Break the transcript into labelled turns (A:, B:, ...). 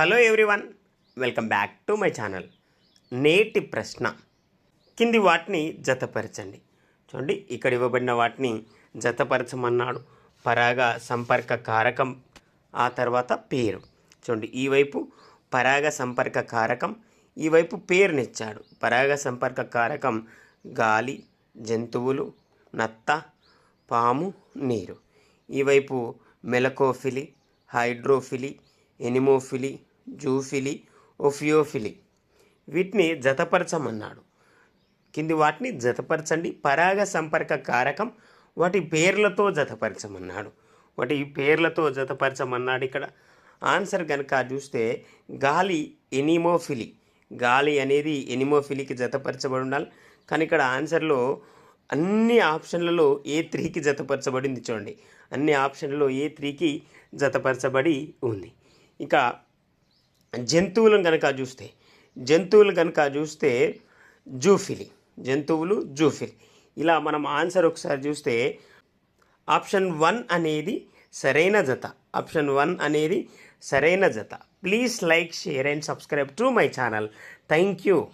A: Hello everyone welcome back to my channel. నేటి ప్రశ్న. కింది వాటిని జతపరచండి. చూడండి ఇక్కడ ఇవ్వబడిన వాటిని జతపరచమన్నాడు. పరాగ సంపర్క కారకం ఆ తర్వాత పేరు. చూడండి ఈ వైపు పరాగ సంపర్క కారకం ఈ వైపు పేరునిచ్చాడు. పరాగ సంపర్క కారకం గాలి జంతువులు నత్త పాము నీరు. ఈ వైపు మెలకోఫిలి హైడ్రోఫిలి ఎనిమోఫిలి జూఫిలి ఒఫియోఫిలి. వీటిని జతపరచమన్నాడు. కింది వాటిని జతపరచండి. పరాగ సంపర్క కారకం వాటి పేర్లతో జతపరచమన్నాడు. వాటి పేర్లతో జతపరచమన్నాడు ఇక్కడ. ఆన్సర్ కనుక చూస్తే గాలి ఎనిమోఫిలి. గాలి అనేది ఎనిమోఫిలికి జతపరచబడి ఉండాలి. కానీ ఇక్కడ ఆన్సర్లో అన్ని ఆప్షన్లలో ఏ త్రీకి జతపరచబడింది చూడండి. అన్ని ఆప్షన్లలో ఏ త్రీకి జతపరచబడి ఉంది. ఇక జంతువులను కనుక చూస్తే జంతువులు కనుక చూస్తే జూఫిలి జంతువులు జూఫిలి. ఇలా మనం ఆన్సర్ ఒకసారి చూస్తే ఆప్షన్ వన్ అనేది సరైన జత. ఆప్షన్ వన్ అనేది సరైన జత. Please like share and subscribe to my channel. Thank you.